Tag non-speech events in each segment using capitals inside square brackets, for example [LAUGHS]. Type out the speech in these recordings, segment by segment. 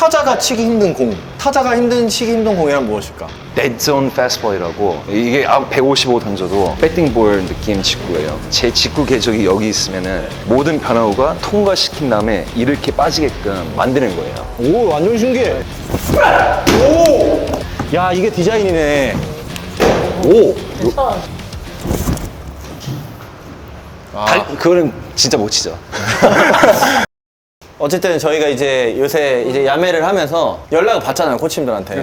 타자가 치기 힘든 공. 타자가 힘든 치기 힘든 공이란 무엇일까? 데드존 패스트볼이라고 이게 155 던져도 배팅볼 느낌 직구예요. 제 직구 궤적이 여기 있으면은 모든 변화구가 통과시킨 다음에 이렇게 빠지게끔 만드는 거예요. 오, 완전 신기해. 오! 야, 이게 디자인이네. 오! 달- 그거는 진짜 못 치죠. [LAUGHS] 어쨌든 저희가 이제 요새 이제 야매를 하면서 연락을 받잖아요 코치님들한테.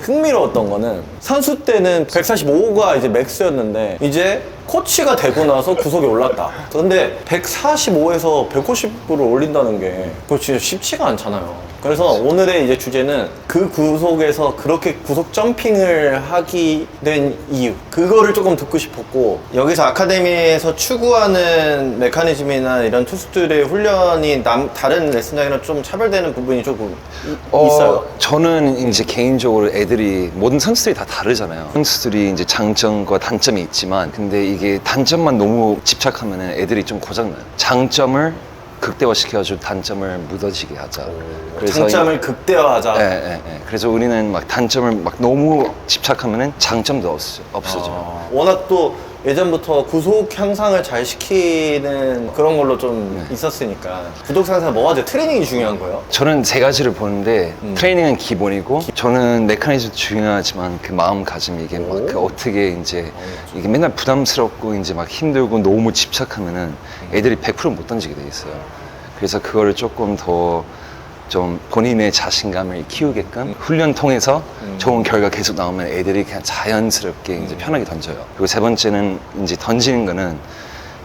흥미로웠던 거는 선수 때는 145가 이제 맥스였는데 이제 코치가 되고 나서 구속이 올랐다. 근데 145에서 150으로 올린다는 게 그거 진짜 쉽지가 않잖아요 그래서 오늘의 이제 주제는 그 구속에서 그렇게 구속 점핑을 하게 된 이유 그거를 조금 듣고 싶었고 여기서 아카데미에서 추구하는 메커니즘이나 이런 투수들의 훈련이 남, 다른 레슨장이랑 좀 차별되는 부분이 조금 이- 있어요 저는 이제 개인적으로 애들이 모든 선수들이 다 다르잖아요. 선수들이 이제 장점과 단점이 있지만 근데 이게 단점만 너무 집착하면 애들이 좀 고장나요. 장점을 극대화시켜가지고 단점을 묻어지게 하자. 장점을 극대화하자 예, 예, 예. 그래서 우리는 막 단점을 막 너무 집착하면은 장점도 없, 없어져. 요 어, 워낙 또 예전부터 구속 향상을 잘 시키는 그런 걸로 좀 있었으니까 구속 향상 뭐가 돼? 트레이닝이 중요한 거예요? 저는 세 가지를 보는데 음. 트레이닝은 기본이고 저는 메커니즘 중요하지만 그 마음가짐 이게 막 오. 그 어떻게 이제 이게 맨날 부담스럽고 이제 막 힘들고 너무 집착하면은 애들이 100%못 던지게 돼 있어요. 그래서 그거를 조금 더 좀 본인의 자신감을 키우게끔 훈련 통해서 좋은 결과 계속 나오면 애들이 그냥 자연스럽게 이제 편하게 던져요. 그리고 세 번째는 이제 던지는 거는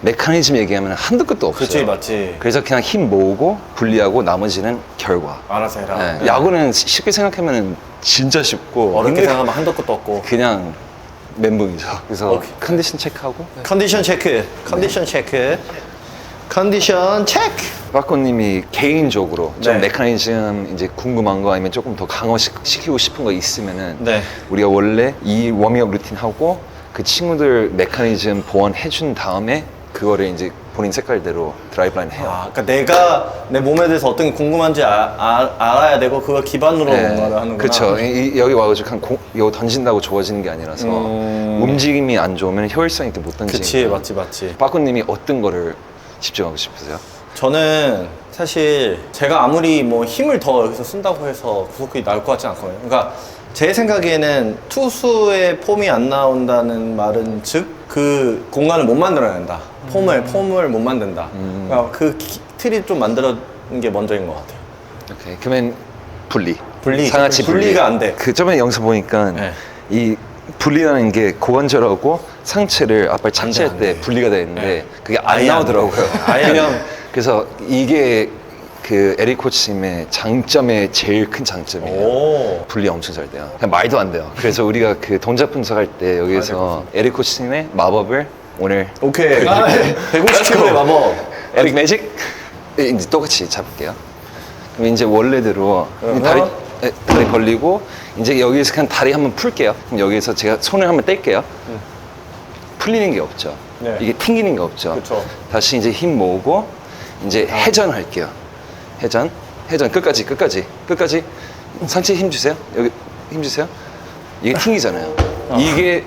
메커니즘 얘기하면 한도 끝도 없어요. 그치 맞지 그래서 그냥 힘 모으고 분리하고 나머지는 결과. 알아서 해라 네, 야구는 쉽게 생각하면 진짜 쉽고 어렵게 근데 생각하면 한도 끝도 없고 그냥 멘붕이죠. 그래서 오케이. 컨디션 체크하고 컨디션 체크 컨디션 체크 컨디션 체크 빠꼬님이 개인적으로 좀 네. 메커니즘 이제 궁금한 거 아니면 조금 더 강화시키고 싶은 거 있으면은 네. 우리가 원래 이 워밍업 루틴 하고 그 친구들 메커니즘 보완해 준 다음에 그거를 이제 본인 색깔대로 드라이브 라인 해요. 아, 그러니까 내가 내 몸에 대해서 어떤 게 궁금한지 아, 아, 알아야 되고 그걸 기반으로 뭔가를 하는구나 그렇죠. 여기 와가지고 그냥 공, 이거 던진다고 좋아지는 게 아니라서 음. 움직임이 안 좋으면 효율성 있게 못 던지니까. 그치 맞지 맞지 빠꾸님이 어떤 거를 집중하고 싶으세요? 저는 사실 제가 아무리 뭐 힘을 더 여기서 쓴다고 해서 구속이 나올 것 같진 않거든요. 그러니까 제 생각에는 투수의 폼이 안 나온다는 말은 즉 그 공간을 못 만들어낸다. 폼을 폼을 못 만든다. 그러니까 그 기- 틀이 좀 만들어는 게 먼저인 것 같아요. 오케이. 그러면 분리. 분리. 상하치 분리. 분리가 안 돼. 그 저번에 영상 보니까 네. 이 분리라는 게 고관절하고 상체를 앞발 착지할 안때 돼. 분리가 돼 있는데 네. 그게 안 아예 안 나오더라고요. 돼. 아예 안 그냥 돼. 그래서 이게 그 에릭 코치님의 장점의 제일 큰 장점이에요. 오. 분리 엄청 잘 돼요. 그냥 말도 안 돼요. 그래서 우리가 그 동작 분석할 때 여기서 에릭 코치님의 마법을 오늘 오케이. 아, 150kg의 마법. 에릭 매직 이제 똑같이 잡을게요. 그럼 이제 원래대로 그러면? 다리 에, 다리 벌리고 이제 여기서 그냥 다리 한번 풀게요. 그럼 여기서 제가 손을 한번 뗄게요. 풀리는 게 없죠. 네. 이게 튕기는 게 없죠. 그쵸. 다시 이제 힘 모으고 이제 회전할게요. 회전, 회전 끝까지 끝까지 끝까지 상체 힘 주세요. 여기 힘 주세요. 이게 튕기잖아요. 이게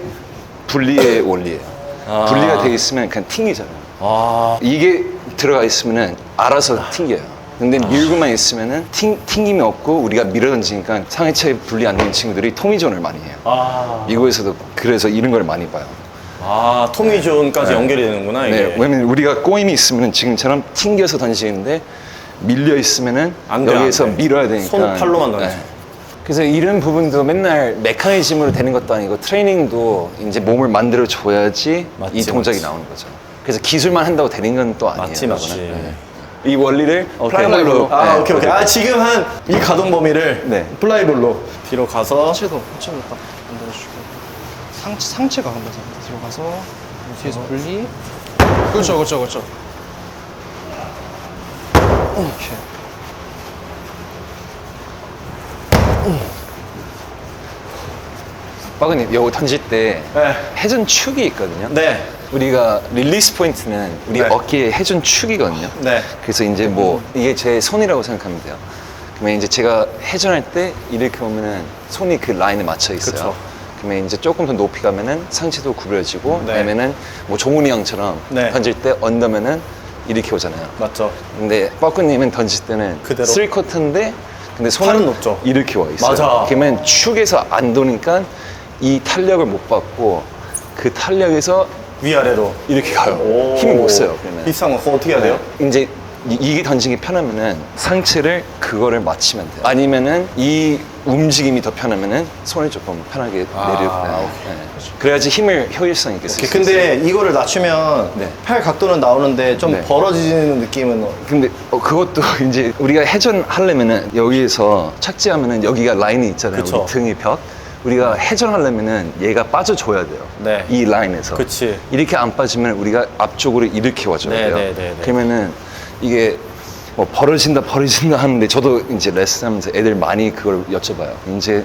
분리의 원리예요. 아. 분리가 돼 있으면 그냥 튕기잖아요. 아. 이게 들어가 있으면은 알아서 튕겨요. 근데 밀고만 있으면은 튕, 튕김이 없고 우리가 밀어 던지니까 상해체 분리 안 되는 친구들이 토미존을 많이 해요. 아. 미국에서도 그래서 이런 걸 많이 봐요. 아, 토미존까지 연결이 되는구나, 이게. 네, 왜냐면 우리가 꼬임이 있으면은 지금처럼 튕겨서 던지는데 밀려 있으면은 안 돼, 여기에서 안 돼. 밀어야 되니까. 손, 팔로만 던져. 그래서 이런 부분도 맨날 메커니즘으로 되는 것도 아니고 트레이닝도 이제 몸을 만들어 줘야지 맞지, 이 동작이 맞지. 나오는 거죠. 그래서 기술만 한다고 되는 건 또 아니에요. 맞지, 맞지. 네. 이 원리를 오케이. 플라이볼로 아, 네. 오케이, 오케이. 아, 지금 한 이 가동 범위를 네. 플라이볼로 뒤로 가서 상체도 상체도 딱 만들어주고 상체 상체가 가면서 들어가서 뒤에서 분리 그렇죠 그렇죠 그렇죠 이렇게 빠그님 이거 던질 때 네. 회전 축이 있거든요. 네. 우리가 릴리스 포인트는 우리 네. 어깨에 회전 축이거든요. 네. 그래서 이제 뭐 이게 제 손이라고 생각하면 돼요. 그러면 이제 제가 회전할 때 이렇게 오면은 손이 그 라인에 맞춰 있어요. 그쵸. 그러면 이제 조금 더 높이 가면은 상체도 구부려지고 네. 아니면은 뭐 종훈이 형처럼 네. 던질 때 언더면은 이렇게 오잖아요. 맞죠? 근데 뻐꾸님은 던질 때는 그대로? 쓰리 쿼터인데 근데 손은 높죠. 이렇게 와 있어요. 맞아. 그러면 축에서 안 도니까 이 탄력을 못 받고 그 탄력에서 위아래로. 이렇게 가요. 오. 힘을 못 써요. 그러면. 그거 어떻게 해야 돼요? 이제 이- 이게 던지기 편하면은 상체를 그거를 맞추면 돼요. 아니면은 이 움직임이 더 편하면은 손을 조금 편하게 아, 내려. 오케이. 네. 그래야지 힘을 효율성 있게 쓸 수 있어요. 근데 이거를 낮추면 네. 팔 각도는 나오는데 좀 네. 벌어지는 느낌은 어- 근데 어, 그것도 [LAUGHS] 이제 우리가 회전 하려면은 여기에서 착지하면은 여기가 라인이 있잖아요. 그쵸. 우리 등의 벽. 우리가 회전하려면은 얘가 빠져줘야 돼요. 네. 이 라인에서. 그치. 이렇게 안 빠지면 우리가 앞쪽으로 이렇게 와줘야 네, 돼요. 네, 네, 네. 그러면은 이게 뭐 벌어진다 벌어진다 하는데 저도 이제 레슨하면서 애들 많이 그걸 여쭤봐요. 이제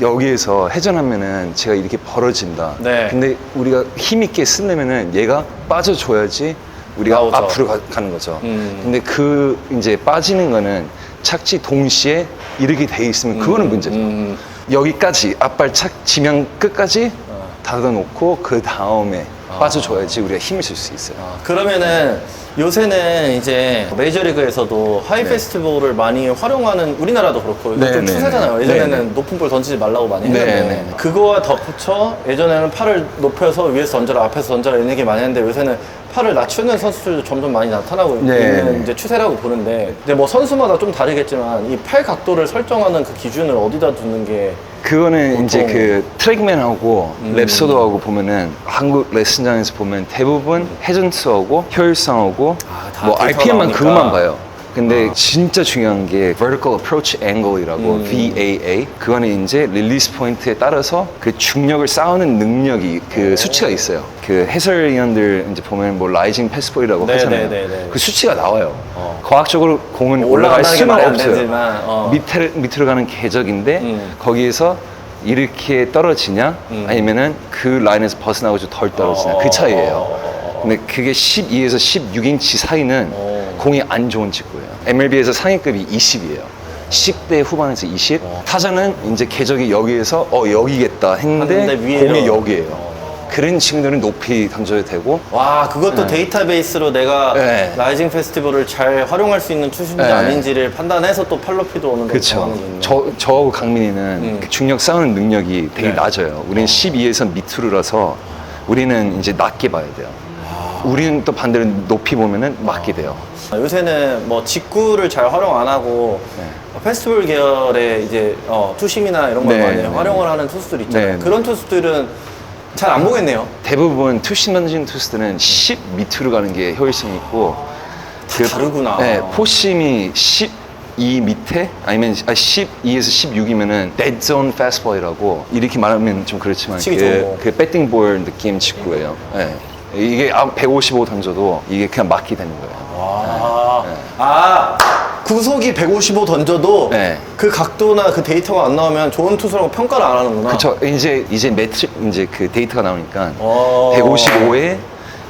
여기에서 회전하면은 제가 이렇게 벌어진다. 네. 근데 우리가 힘 있게 쓰려면은 얘가 빠져줘야지 우리가 나오죠. 앞으로 가, 가는 거죠. 음. 근데 그 이제 빠지는 거는 착지 동시에 이렇게 돼 있으면 그거는 문제죠. 음. 여기까지 앞발착 지면 끝까지 어. 닫아놓고 그 다음에 아. 빠져줘야지 우리가 힘을 쓸 수 있어요. 그러면은 요새는 이제 메이저리그에서도 하이 네. 페스티벌을 많이 활용하는 우리나라도 그렇고 이거 네, 좀 네, 추세잖아요. 네. 예전에는 네, 네. 높은 볼 던지지 말라고 많이 네, 했는데 네, 네. 그거와 덧붙여 예전에는 팔을 높여서 위에서 던져라 앞에서 던져라 이런 얘기 많이 했는데 요새는 팔을 낮추는 선수들도 점점 많이 나타나고 네, 있는 네. 이제 추세라고 보는데 이제 뭐 선수마다 좀 다르겠지만 이 팔 각도를 설정하는 그 기준을 어디다 두는 게 그거는 보통- 이제 그 트랙맨하고 음. 랩소더하고 보면은 한국 레슨장에서 보면 대부분 회전수하고 효율성하고 아, 다뭐 RPM만 나오니까. 그것만 봐요. 근데 진짜 중요한 게 vertical approach angle이라고 음. VAA 그거는 이제 릴리스 포인트에 따라서 그 중력을 쌓는 능력이 그 수치가 있어요. 그 해설위원들 이제 보면 뭐 라이징 패스볼이라고 네, 하잖아요. 네, 네, 네. 그 수치가 나와요. 어. 과학적으로 공은 올라갈 올라간다는 게 수는 말이 안 없어요. 되지만, 어. 밑에, 밑으로 가는 궤적인데 음. 거기에서 이렇게 떨어지냐 음. 아니면은 그 라인에서 벗어나고 좀 덜 떨어지냐 어. 그 차이예요. 근데 그게 12에서 16인치 사이는 어. 공이 안 좋은 직구예요. MLB에서 상위급이 20이에요. 10대 후반에서 20. 타자는 이제 궤적이 여기에서 어 여기겠다 했는데 하는데 위에요. 공이 여기예요. 그런 친구들은 높이 던져도 되고 와 그것도 데이터베이스로 내가 네. 라이징 페스티벌을 잘 활용할 수 있는 투수인지 네. 아닌지를 판단해서 또 팔로피도 어느 정도 그렇죠. 저 저하고 강민이는 음. 그 중력 싸우는 능력이 되게 네. 낮아요. 우리는 12에서 밑으로라서 우리는 이제 낮게 봐야 돼요. 아. 우리는 또 반대로 높이 보면은 맞게 돼요. 요새는 뭐 직구를 잘 활용 안 하고 네. 페스티벌 계열의 이제 어, 투심이나 이런 걸 네, 많이 네. 활용을 하는 투수들 있잖아요. 네, 네. 그런 투수들은 잘 안 보겠네요. 대부분 투심 던지는 투수들은 10 밑으로 가는 게 효율성이 있고 그 다르구나. 네, 포심이 12 밑에 아니면 아, 12에서 16이면은 dead zone fastball이라고 이렇게 말하면 좀 그렇지만 치기 그, 좋은 거. 그 배팅 볼 느낌 직구예요. 네. 이게 155 던져도 이게 그냥 맞게 되는 거예요. 와. 아 구속이 155 던져도 네. 그 각도나 그 데이터가 안 나오면 좋은 투수라고 평가를 안 하는구나. 그렇죠. 이제 이제 매트 이제 그 데이터가 나오니까 어. 155에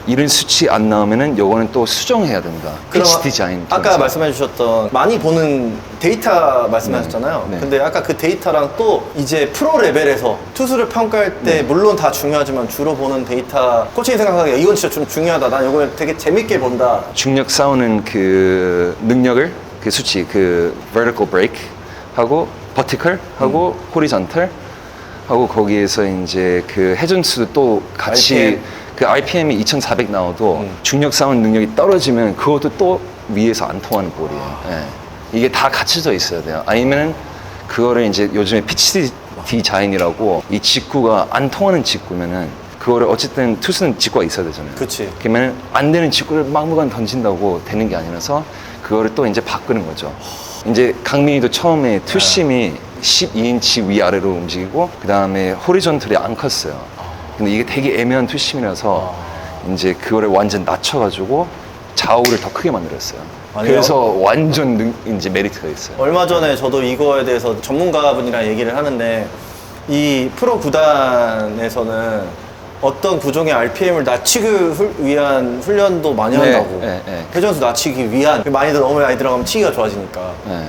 이런 수치 안 나오면은 요거는 또 수정해야 된다. 그럼 피치 디자인. 아까 통해서. 말씀해 주셨던 많이 보는 데이터 말씀하셨잖아요. 네. 근데 아까 그 데이터랑 또 이제 프로 레벨에서 투수를 평가할 때 네. 물론 다 중요하지만 주로 보는 데이터 코칭이 생각하기에 이건 진짜 좀 중요하다. 난 이걸 되게 재밌게 본다. 중력 싸우는 그 능력을 그 수치 그 vertical break 하고 vertical 하고 음. horizontal 하고 거기에서 이제 그 회전수도 또 같이 RPM. 그 RPM이 2,400 나와도 음. 중력 싸우는 능력이 떨어지면 그것도 또 위에서 안 통하는 볼이에요. 예. 이게 다 갖춰져 있어야 돼요. 아니면은 그거를 이제 요즘에 피치 디자인이라고 이 직구가 안 통하는 직구면은 그거를 어쨌든 투수는 직구가 있어야 되잖아요. 그치. 그러면 안 되는 직구를 막무가내 던진다고 되는 게 아니라서 그거를 또 이제 바꾸는 거죠. 이제 강민이도 처음에 투심이 12인치 위아래로 움직이고 그 다음에 호리존털이 안 컸어요. 근데 이게 되게 애매한 투심이라서 이제 그거를 완전 낮춰가지고 좌우를 더 크게 만들었어요. 아니요. 그래서 완전 능, 이제 메리트가 있어요. 얼마 전에 저도 이거에 대해서 전문가분이랑 얘기를 하는데 이 프로 구단에서는 어떤 구종의 RPM을 낮추기 훌- 위한 훈련도 많이 네, 한다고. 네, 네. 회전수 낮추기 위한 많이들 너무 많이 들어가면 치기가 좋아지니까. 네.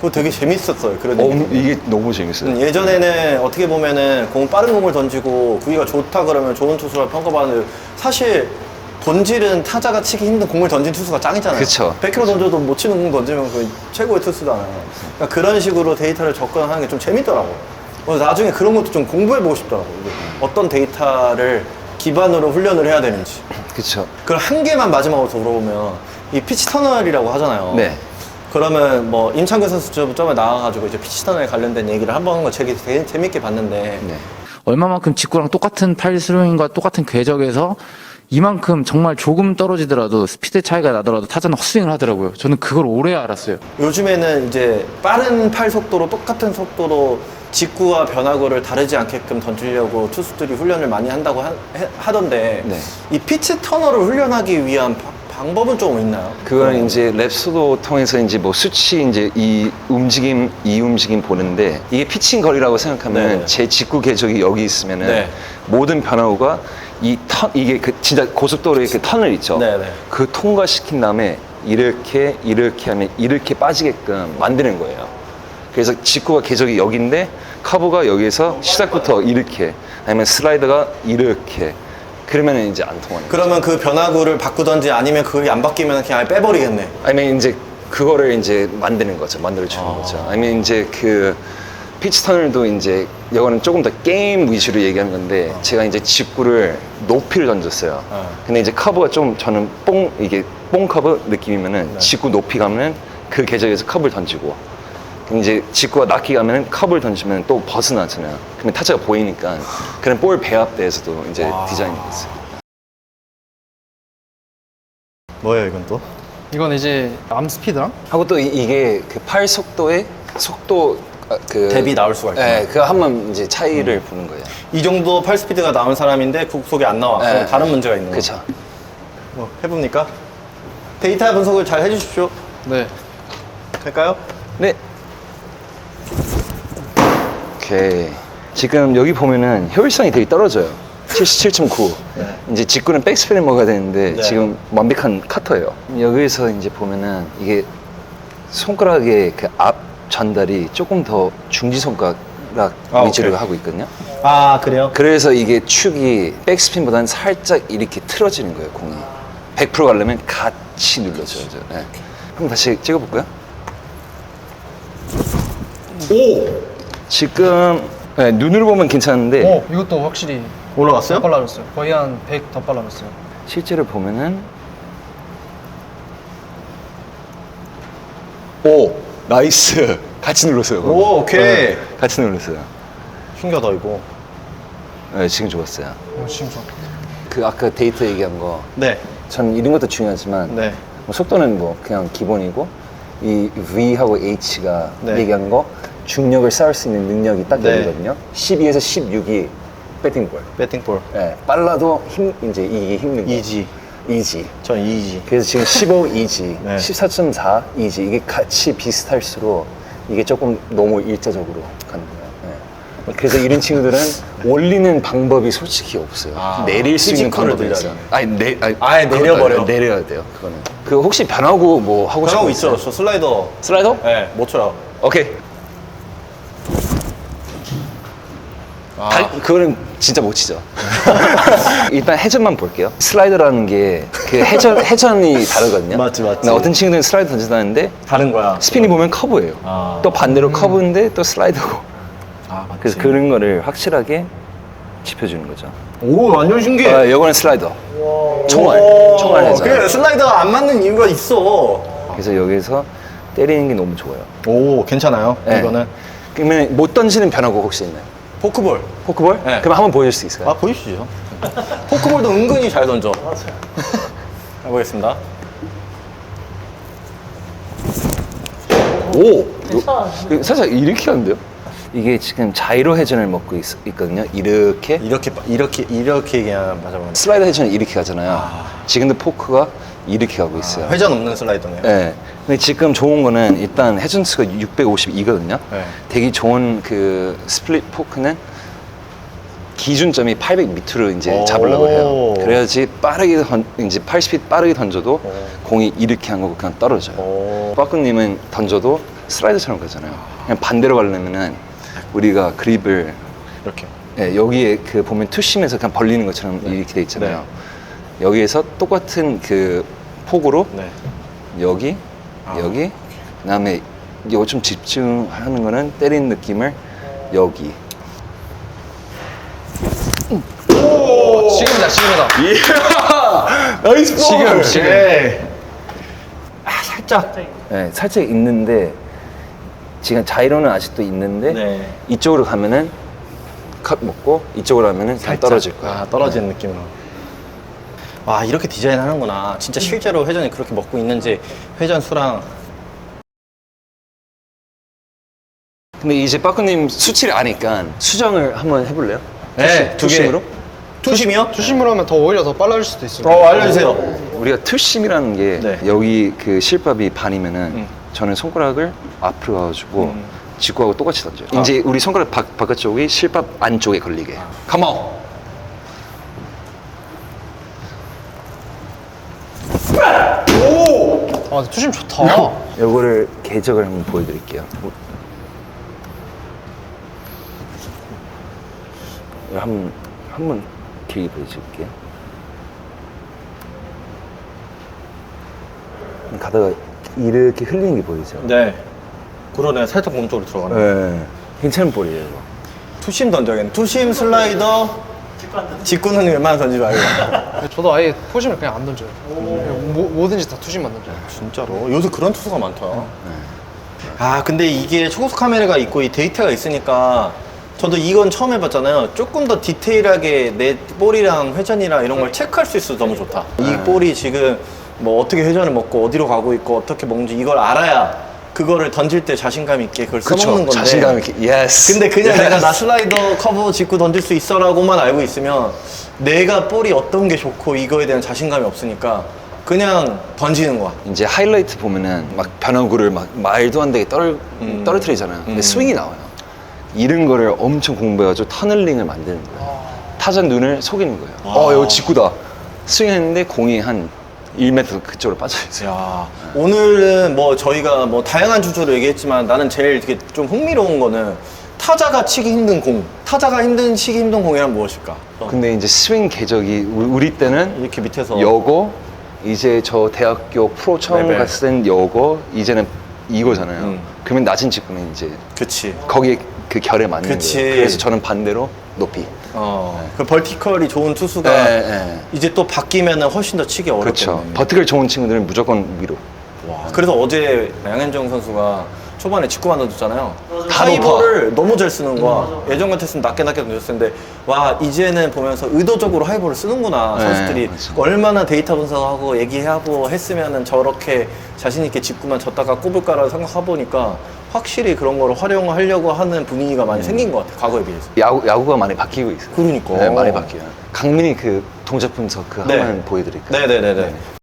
그거 되게 재밌었어요. 그런 어, 얘기. 이게 너무 재밌어요. 음, 예전에는 어떻게 보면은 공 빠른 공을 던지고 구위가 좋다 그러면 좋은 투수라 평가받는데 사실 본질은 타자가 치기 힘든 공을 던진 투수가 짱이잖아요. 그쵸. 100km 던져도 못 치는 공 던지면 그 최고의 투수잖아요. 그러니까 그런 식으로 데이터를 접근하는 게 좀 재밌더라고. 그래서 나중에 그런 것도 좀 공부해보고 싶더라고. 이게 어떤 데이터를 기반으로 훈련을 해야 되는지. 그쵸. 그럼 한 개만 마지막으로 더 물어보면 이 피치 터널이라고 하잖아요. 네. 그러면 뭐 임창규 선수 저- 저번에 나와가지고 이제 피치 터널 관련된 얘기를 한 번 한 거 되게 재- 재밌게 봤는데 네. 얼마만큼 직구랑 똑같은 팔 수령인과 똑같은 궤적에서 이만큼 정말 조금 떨어지더라도 스피드 차이가 나더라도 타자는 헛스윙을 하더라고요. 저는 그걸 오래 알았어요. 요즘에는 이제 빠른 팔 속도로 똑같은 속도로 직구와 변화구를 다르지 않게끔 던지려고 투수들이 훈련을 많이 한다고 하, 던데 네. 이 피치 터널을 훈련하기 위한 바- 방법은 좀 있나요? 그거는 이제 랩소도 통해서 이제 뭐 수치 이제 이 움직임 이 움직임 보는데 이게 피칭 거리라고 생각하면 네. 제 직구 궤적이 여기 있으면은 네. 모든 변화구가 이 턴 이게 그 진짜 고속도로의 그 터널 있죠. 네, 네. 그 통과시킨 다음에 이렇게 이렇게 하면 이렇게 빠지게끔 만드는 거예요. 그래서 직구가 궤적이 여기인데 커브가 여기서 시작부터 이렇게 아니면 슬라이더가 이렇게 그러면 이제 안 통하는 거예요. 그러면 그 변화구를 바꾸던지 아니면 그게 안 바뀌면 그냥 아예 빼버리겠네. 아니면 이제 그거를 이제 만드는 거죠. 만들어 주는 거죠. 아니면 이제 그 피치 터널도 이제 이거는 조금 더 게임 위주로 얘기하는 건데 제가 이제 직구를 높이를 던졌어요. 어. 근데 이제 커브가 좀 저는 뽕 이게 뽕 커브 느낌이면은 직구 높이 가면은 그 계절에서 커브를 던지고 이제 직구가 낮게 가면은 커브를 던지면 또 벗어나잖아요. 그러면 타자가 보이니까 그런 볼 배합대에서도 이제 디자인이 됐어요. 뭐예요 이건 또? 이건 이제 암 스피드랑 하고 또 이, 게그 팔 속도의 속도 아, 그 대비 나올 수가 있구나. 네, 그거 한번 이제 차이를 보는 거예요. 이 정도 팔 스피드가 나온 사람인데 국속이 안 나와. 그럼 네. 다른 문제가 있는 거죠. 그렇죠. 뭐 해봅니까? 데이터 분석을 잘 해주십시오. 네. 될까요? 네. 오케이. 지금 여기 보면은 효율성이 되게 떨어져요. 77.9. 이제 직구는 백스핀을 먹어야 되는데 네. 지금 완벽한 커터예요. 여기서 이제 보면은 이게 손가락의 그 앞 전달이 조금 더 중지 손가락 아, 위주로 오케이. 하고 있거든요. 아 그래요? 그래서 이게 축이 백스핀보다는 살짝 이렇게 틀어지는 거예요, 공이. 100% 가려면 같이 눌러줘야죠. 네. 그럼 다시 찍어볼까요? 오 지금 네, 눈으로 보면 괜찮은데 오, 이것도 확실히 올라갔어요? 더 빨라졌어요. 거의 한 100 더 빨라졌어요. 실제로 보면은 오 나이스 같이 눌렀어요. 오, 오케이. 네, 같이 눌렀어요. 신기하다 이거. 네, 지금 좋았어요. 오, 지금 좋아. 그 아까 데이터 얘기한 거, 네. 전 이런 것도 중요하지만 네. 뭐 속도는 뭐 그냥 기본이고 이 V하고 H가 네. 얘기한 거 중력을 쌓을 수 있는 능력이 딱 네. 여기거든요. 12에서 16이 배팅볼. 배팅볼. 네, 빨라도 힘 이제 이게 힘든 거. 이지. 이지. 전 이지. 그래서 지금 [LAUGHS] 15 이지, 네. 14.4 이지 이게 같이 비슷할수록 이게 조금 너무 일자적으로 가는 거예요. 네. 그래서 이런 친구들은 올리는 방법이 솔직히 없어요. 아, 내릴 수 있는 피지컬을 방법이 있어요. 아니, 내, 아니, 아예 내려버려. 내려야 돼요. 그거는. 그 혹시 변하고 뭐 하고 변하고 거. 있어요? 저 슬라이더. 슬라이더? 네, 못 쳐요. 오케이. 아. 다- 그거는 진짜 못 치죠. [LAUGHS] 일단 회전만 볼게요. 슬라이더라는 게 그 회전, 회전이 [LAUGHS] 다르거든요. 맞지, 맞지. 근데 어떤 친구들은 슬라이더 던진다는데 다른 거야. 스핀이 보면 커브예요. 아. 또 반대로 커브인데 또 슬라이더고. 아, 맞지. 그래서 그런 거를 확실하게 짚어주는 거죠. 오, 완전 신기해. 아, 요거는 슬라이더. 총알. 오, 총알 회전. 그래, 슬라이더가 안 맞는 이유가 있어. 그래서 여기서 때리는 게 너무 좋아요. 오, 괜찮아요. 네. 이거는. 그러면 못 던지는 변화가 혹시 있나요? 포크볼. 포크볼? 네. 그럼 한번 보여줄 수 있을까요? 아, 보이시죠? 포크볼도 은근히 잘 던져. [LAUGHS] 해보겠습니다. 오! 요- 살짝 이렇게 하는데요? 이게 지금 자이로 회전을 먹고 있, 거든요 이렇게. 이렇게, 빠- 이렇게, 이렇게 그냥 맞아보면. 슬라이더 회전은 이렇게 가잖아요. 지금도 포크가 이렇게 가고 있어요. 회전 없는 슬라이더네요. 네. 근데 지금 좋은 거는 일단 회전 수가 652거든요. 네. 되게 좋은 그 스플릿 포크는 기준점이 800 밑으로 이제 오. 잡으려고 해요. 그래야지 빠르게 던, 이제 80핏 빠르게 던져도 공이 이렇게 한 거고 그냥 떨어져요. 오. 빠꾸님은 던져도 슬라이드처럼 가잖아요. 그냥 반대로 가려면은 우리가 그립을 이렇게. 예, 여기에 그 보면 투심에서 그냥 벌리는 것처럼 이렇게 돼 있잖아요. 여기에서 똑같은 그 폭으로 네. 여기, 아, 여기, 그다음에 이거 좀 집중하는 거는 때리는 느낌을 여기. 어, 지금이다, 지금이다. [LAUGHS] 나이스 볼! 지금, 지금. 네. 아, 살짝. 예, 살짝 있는데 지금 자이로는 아직도 있는데 네. 이쪽으로 가면은 컷 먹고 이쪽으로 가면은 그냥 살짝. 떨어질 거야. 아, 떨어지는 느낌으로. 와, 이렇게 디자인 하는구나. 진짜 실제로 회전이 그렇게 먹고 있는지 회전 수랑 근데 이제 빠꾸님 수치를 아니까 수정을 한번 해볼래요? 네, 두 개. 투심으로? 투심이요? 투심으로 하면 더 오히려 더 빨라질 수도 있어요. 어, 알려주세요. 우리가 투심이라는 게 네. 여기 그 실밥이 반이면은 음. 저는 손가락을 앞으로 가가지고 음. 직구하고 똑같이 던져요. 아. 이제 우리 손가락 바, 바깥쪽이 실밥 안쪽에 걸리게. 컴온! 아, 투심 좋다. 요거를 궤적을 한번 보여드릴게요. 한번 한번 길게 보여줄게요. 가다가 이렇게 흘리는 게 보이죠? 네. 그러네. 살짝 몸쪽으로 들어가네. 네. 괜찮은 볼이에요, 이거. 투심 던져야겠네. 투심 슬라이더. 직구는 웬만하면 던지지 말고. 저도 아예 투심을 그냥 안 던져요. 그냥 뭐, 뭐든지 다 투심만 던져요. 진짜로? 요새 그런 투수가 많다. 아, 근데 이게 초고속 카메라가 있고 이 데이터가 있으니까 저도 이건 처음 해봤잖아요. 조금 더 디테일하게 내 볼이랑 회전이랑 이런 걸 체크할 수 있어서 너무 좋다. 이 볼이 지금 뭐 어떻게 회전을 먹고 어디로 가고 있고 어떻게 먹는지 이걸 알아야 그거를 던질 때 자신감 있게 그걸 써먹는 건데. 자신감 있게. 예스. 근데 그냥 내가 나 슬라이더 커브 짚고 던질 수 있어라고만 알고 있으면 내가 볼이 어떤 게 좋고 이거에 대한 자신감이 없으니까 그냥 던지는 거야. 이제 하이라이트 보면은 막 변화구를 막 말도 안 되게 떨, 음. 떨어뜨리잖아요. 근데 음. 스윙이 나와요. 이런 거를 엄청 공부해가지고 터널링을 만드는 거예요. 타자 눈을 속이는 거예요. 아. 어, 이거 직구다. 스윙했는데 공이 한 1m 그쪽으로 빠져 있어요. 야, 오늘은 뭐 저희가 뭐 다양한 주제로 얘기했지만 나는 제일 되게 좀 흥미로운 거는 타자가 치기 힘든 공. 타자가 힘든 치기 힘든 공이란 무엇일까? 근데 이제 스윙 궤적이 우- 우리 때는 이렇게 밑에서 여거, 이제 저 대학교 프로 처음 레벨. 갔을 땐 여거, 이제는 이거잖아요. 음. 그러면 낮은 직구는 이제 그치. 거기에 그 결에 맞는 그치. 거예요. 그래서 저는 반대로 높이. 어, 그 벌티컬이 좋은 투수가 네, 네. 이제 또 바뀌면 훨씬 더 치기 그렇죠. 어렵겠네. 버티컬 좋은 친구들은 무조건 위로. 와, 그래서 어제 양현종 선수가 초반에 직구만 던졌잖아요. 다 하이볼을 너무 잘 쓰는 거야. 예전 같았으면 낮게 낮게 던졌을 텐데 와 이제는 보면서 의도적으로 하이볼을 쓰는구나 네, 선수들이 맞아. 얼마나 데이터 분석하고 얘기하고 했으면은 저렇게 자신 있게 직구만 졌다가 꼽을까라고 생각해 보니까 확실히 그런 걸 활용하려고 하는 분위기가 많이 생긴 것 같아 과거에 비해서. 야구, 야구가 많이 바뀌고 있어요. 그러니까. 네, 많이 바뀌어요. 강민이 그 동작 분석 그 네. 한번 보여드릴까요? 네네네네.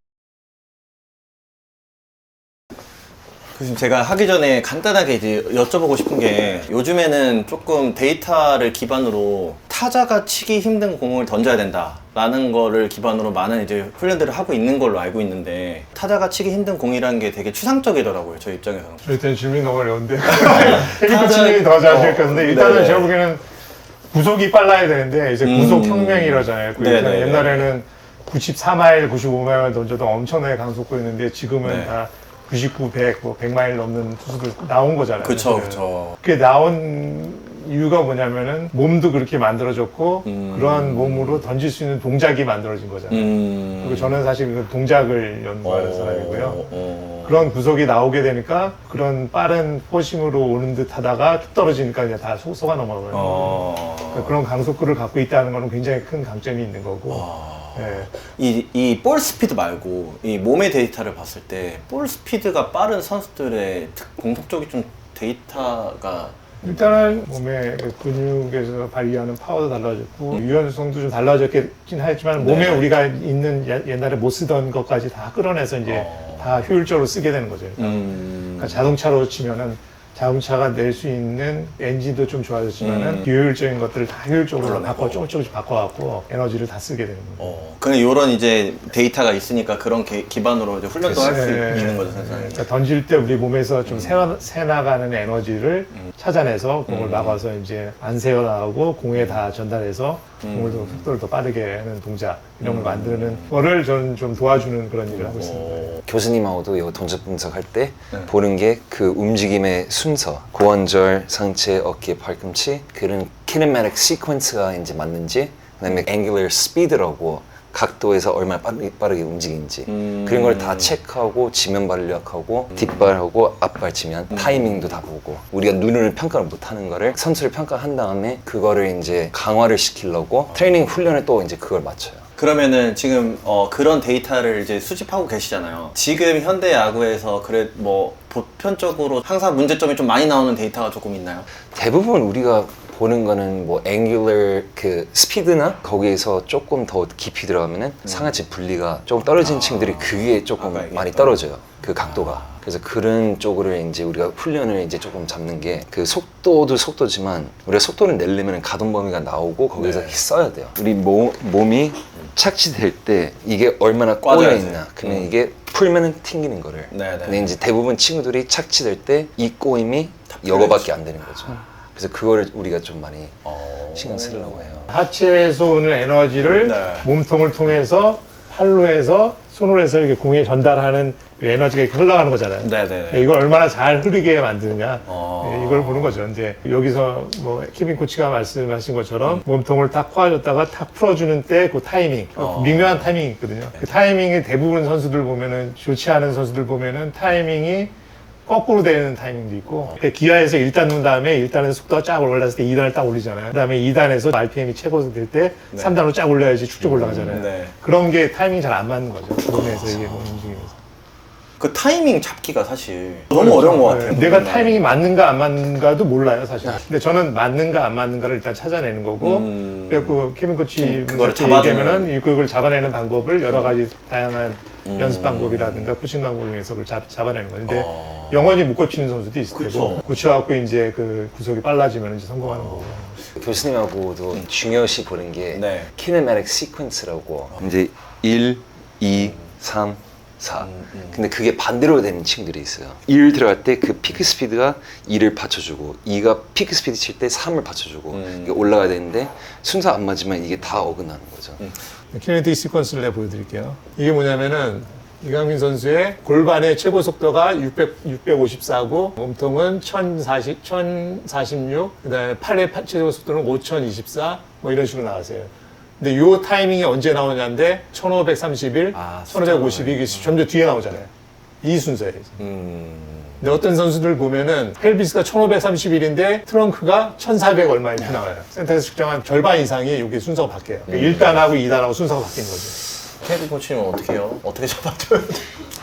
그래서 제가 하기 전에 간단하게 이제 여쭤보고 싶은 게 요즘에는 조금 데이터를 기반으로 타자가 치기 힘든 공을 던져야 된다 라는 거를 기반으로 많은 이제 훈련들을 하고 있는 걸로 알고 있는데 타자가 치기 힘든 공이라는 게 되게 추상적이더라고요 저희 입장에서는 일단 질문이 너무 어려운데 [LAUGHS] 타자- 헬리코치님이 더 잘하실 어, 건데 일단은 네네. 제가 보기에는 구속이 빨라야 되는데 이제 음. 구속 혁명이라잖아요. 그 네네네. 예전에 옛날에는 94마일, 95마일 던져도 엄청나게 강속구였는데 지금은 네. 다 99, 100, 뭐 100마일 넘는 투수들 나온 거잖아요. 그쵸 사실은. 그쵸 그게 나온 이유가 뭐냐면은 몸도 그렇게 만들어졌고 음. 그러한 몸으로 던질 수 있는 동작이 만들어진 거잖아요. 음... 그리고 저는 사실 그 동작을 연구하는 어, 사람이고요. 어. 그런 구속이 나오게 되니까 그런 빠른 포싱으로 오는 듯 하다가 툭 떨어지니까 그냥 다 속, 속아 넘어가요. 어... 그러니까 그런 강속구를 갖고 있다는 거는 굉장히 큰 강점이 있는 거고. 예. 이, 이 볼 스피드 말고 이 몸의 데이터를 봤을 때 볼 스피드가 빠른 선수들의 특- 공통적인 좀 데이터가 일단은 몸의 그 근육에서 발휘하는 파워도 달라졌고 유연성도 좀 달라졌긴 하지만 몸에 음. 네. 우리가 있는 예- 옛날에 못 쓰던 것까지 다 끌어내서 이제 어. 다 효율적으로 쓰게 되는 거죠. 음... 그러니까 자동차로 치면은 자동차가 낼 수 있는 엔진도 좀 좋아졌지만은 음. 비효율적인 것들을 다 효율적으로. 바꿔 조금 조금씩 바꿔갖고 에너지를 다 쓰게 되는 거예요. 어, 그냥 이런 이제 데이터가 있으니까 그런 게- 기반으로 이제 훈련도 할수 네. 있는 거죠, 세상에. 그러니까 던질 때 우리 몸에서 좀 새어, 새나가는 에너지를 음. 찾아내서 공을 막아서 이제 안 새어나가고 공에 다 전달해서 음. 공을 더 속도를 더 빠르게 하는 동작 이런 걸 만드는 거를 저는 좀 도와주는 그런 일을 하고 있습니다. 어, 교수님하고도 이 동작 분석할 때 네. 보는 게 그 움직임의 순서, 고관절, 상체, 어깨, 팔꿈치 그런 kinetic sequence가 이제 맞는지 그다음에 angular speed라고 각도에서 얼마나 빠르게, 빠르게 움직이는지 음. 그런 걸 다 체크하고 지면 발력하고 뒷발하고 앞발 지면 타이밍도 다 보고 우리가 눈으로 평가를 못 하는 거를 선수를 평가한 다음에 그거를 이제 강화를 시키려고 트레이닝 훈련을 또 이제 그걸 맞춰요. 그러면은 지금 어, 그런 데이터를 이제 수집하고 계시잖아요. 지금 현대 야구에서 그래 뭐 보편적으로 항상 문제점이 좀 많이 나오는 데이터가 조금 있나요? 대부분 우리가 보는 거는 뭐 앵귤러 그 스피드나 거기에서 조금 더 깊이 들어가면은 상하체 분리가 조금 떨어진 층들이 그게 조금 음. 아, 많이 떨어져. 떨어져요. 그 각도가. 그래서 그런 쪽으로 이제 우리가 훈련을 이제 조금 잡는 게 그 속도도 속도지만 우리가 속도를 내려면 가동 범위가 나오고 거기서 네. 써야 돼요. 우리 모, 몸이 착지될 때 이게 얼마나 꼬여. 있나. 그러면 음. 이게 풀면은 튕기는 거를. 네, 네. 근데 이제 대부분 친구들이 착지될 때 이 꼬임이 여거밖에 안 되는 거죠. 그래서 그거를 우리가 좀 많이 어... 신경 쓰려고 해요. 하체에서 오는 에너지를 네. 몸통을 통해서 팔로 해서 손으로 해서 이렇게 공에 전달하는 이 에너지가 이렇게 흘러가는 거잖아요. 네네네. 이걸 얼마나 잘 흐르게 만드느냐 어. 네, 이걸 보는 거죠. 이제 여기서 뭐 케빈 코치가 말씀하신 것처럼 몸통을 딱 코아줬다가 탁 풀어주는 때 그 타이밍 어. 미묘한 타이밍이 있거든요. 그 타이밍이 대부분 선수들 보면은 좋지 않은 선수들 보면은 타이밍이 거꾸로 되는 타이밍도 있고 그 기아에서 1단 놓은 다음에 1단에서 속도가 쫙 올랐을 때 2단을 딱 올리잖아요. 그 다음에 2단에서 RPM이 최고 될 때 3단으로 쫙 올려야지 쭉쭉 올라가잖아요. 네. 그런 게 타이밍이 잘 안 맞는 거죠. 몸에서 이게 몸 움직이면서. 그 타이밍 잡기가 사실 너무 어려운 것 같아요. 네, 내가 타이밍이 맞는가 안 맞는가도 몰라요, 사실. 근데 저는 맞는가 안 맞는가를 일단 찾아내는 거고, 음. 그래갖고 케빈 코치 분한테 잡아주는. 얘기하면은 이 그걸 잡아내는 방법을 여러 가지 다양한 음. 연습 방법이라든가 코칭 방법을 통해서 그걸 잡, 잡아내는 거예요. 근데 어. 영원히 못 고치는 선수도 있을 그쵸. 테고, 고쳐갖고 이제 그 구속이 빨라지면 이제 성공하는 거고. 교수님하고도 중요시 보는 게 네. kinetic sequence라고 이제 1, 2, 3, 4 음, 근데 그게 반대로 되는 친구들이 있어요 1 들어갈 때 그 피크 스피드가 2를 받쳐주고 2가 피크 스피드 칠 때 3을 받쳐주고 음. 이게 올라가야 되는데 순서 안 맞으면 이게 다 어긋나는 거죠 키네틱 시퀀스를 내가 보여드릴게요. 이게 뭐냐면은 이강민 선수의 골반의 최고 속도가 600, 654고 몸통은 1040, 1046, 그 다음에 팔의 파- 최고 속도는 5024, 뭐 이런 식으로 나왔어요. 근데 요 타이밍이 언제 나오냐인데 1531, 아, 1552, 이게 점점 뒤에 나오잖아요. 이 순서예요. 음. 근데 어떤 선수들 보면은 펠비스가 1531인데 트렁크가 1400 얼마 이렇게 나와요. 센터에서 측정한 절반 이상이 여기 순서가 바뀌어요. 그러니까 1단하고 2단하고 순서가 바뀌는 거죠. 케빈 코치는 어떻게 해요? 어떻게 잡아줘요?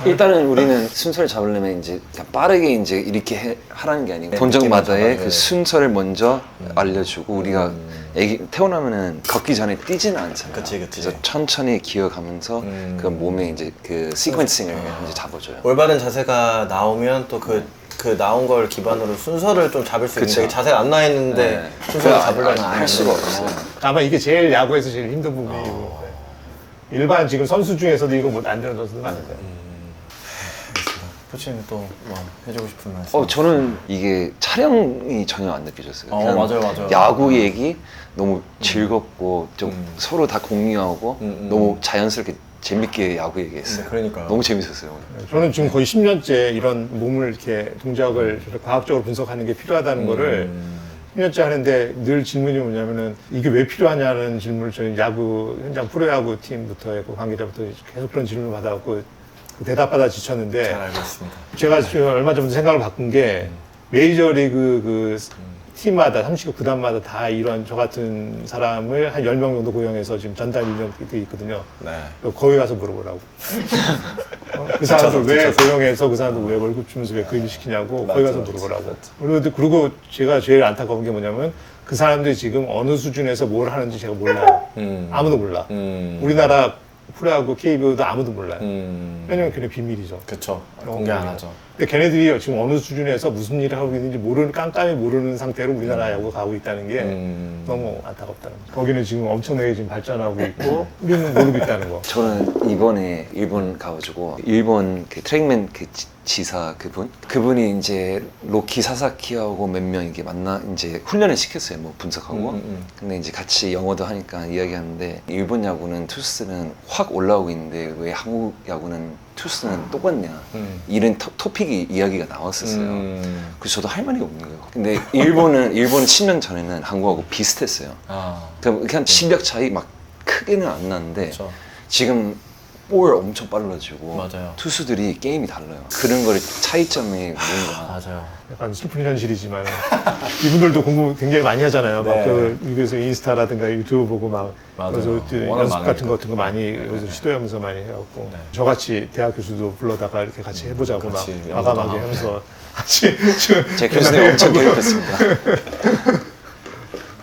일단은 우리는 순서를 잡으려면 이제 그냥 빠르게 이제 이렇게 해- 하라는 게 아니고 네, 동작마다의 느낌을 그 순서를 먼저 알려주고 우리가 애기 태어나면은 걷기 전에 뛰지는 않잖아요. 그치, 그치. 래서 천천히 기어가면서 음. 그 몸에 이제 그 시퀀싱을 이제 잡아줘요. 올바른 자세가 나오면 또 그 그 나온 걸 기반으로 순서를 좀 잡을 수 그쵸. 있는데 자세가 안 나 있는데 네. 순서를 잡으려면 알- 안할 수가 없어요. 아마 이게 제일 야구에서 제일 힘든 부분이고 네. 일반 지금 선수 중에서도 이거 못안 되는 선수들 많을 거예요. 코치님 또 뭐 해주고 싶은 말씀? 어 저는 이게 촬영이 전혀 안 느껴졌어요. 어, 그냥 맞아요, 맞아요. 야구 얘기 너무 즐겁고 좀 음. 서로 다 공유하고 음, 음. 너무 자연스럽게 재밌게 야구 얘기했어요. 네, 그러니까요. 너무 재밌었어요. 오늘. 저는 지금 거의 10년째 이런 몸을 이렇게 동작을 과학적으로 분석하는 게 필요하다는 거를 음. 10년째 하는데 늘 질문이 뭐냐면은 이게 왜 필요하냐는 질문을 저희 야구 현장 프로야구 팀부터 했고 관계자부터 계속 그런 질문을 받아갖고 그 대답받아 지쳤는데 잘 알고 있습니다. 제가 지금 얼마 전부터 생각을 바꾼 게 메이저리그 그 팀마다 30개 구단마다 다 이런 저 같은 사람을 한 10명 정도 고용해서 지금 전담 인력이 있거든요. 네. 거기 가서 물어보라고. 어? [LAUGHS] 그 사람들 왜 고용해서 그 사람들 왜 월급 주면서 왜 그일 시키냐고 거기 가서 물어보라고. 그리고, 그리고 제가 제일 안타까운 게 뭐냐면 그 사람들이 지금 어느 수준에서 뭘 하는지 제가 몰라요. 음. 아무도 몰라. 음. 우리나라 프로야구 KBO도 아무도 몰라요. 음. 왜냐면 그냥 비밀이죠. 그쵸. 어, 공개 안 하죠. 근데 걔네들이 지금 어느 수준에서 무슨 일을 하고 있는지 모르는 깜깜이 모르는 상태로 우리나라 야구가 가고 있다는 게 음. 너무 안타깝다는 거. 거기는 지금 엄청나게 지금 발전하고 있고 우리는 모르고 있다는 거. 저는 이번에 일본 가가지고 일본 그 트랙맨 그 지- 지사 그분 그분이 이제 로키 사사키하고 몇 명 이게 만나 이제 훈련을 시켰어요 뭐 분석하고 음, 음, 음. 근데 이제 같이 영어도 하니까 이야기하는데 일본 야구는 투수는 확 올라오고 있는데 왜 한국 야구는 투수는 똑같냐 음. 이런 토, 토픽이 이야기가 나왔었어요 음. 그래서 저도 할 말이 없는 거예요 근데 일본은 [LAUGHS] 일본 10년 전에는 한국하고 비슷했어요 아. 그냥 실력 차이 막 크게는 안 나는데 그쵸. 지금 볼 엄청 빨라지고 맞아요. 투수들이 게임이 달라요. 그런 거를 차이점이 뭔가 맞아요. 약간 슬픈 현실이지만 [LAUGHS] 이분들도 공부 굉장히 많이 하잖아요. 네. 막그 미국에서 인스타라든가 유튜브 보고 막 맞아요. 그래서 그 워낙 연습 많으니까. 같은 거 같은 거 많이 여기서 시도하면서 많이 해갖고 네. 저같이 대학 교수도 불러다가 이렇게 같이 해보자고 막 같이 연구도 과감하게 하고. 하면서 [LAUGHS] 같이 지금 제 교수님 엄청 교육했습니다. [LAUGHS]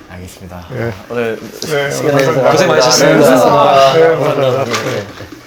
알겠습니다. 네. 오늘 네, 시간 내주셔서 고생 많으셨습니다. 감사합니다. 네, 감사합니다. 네.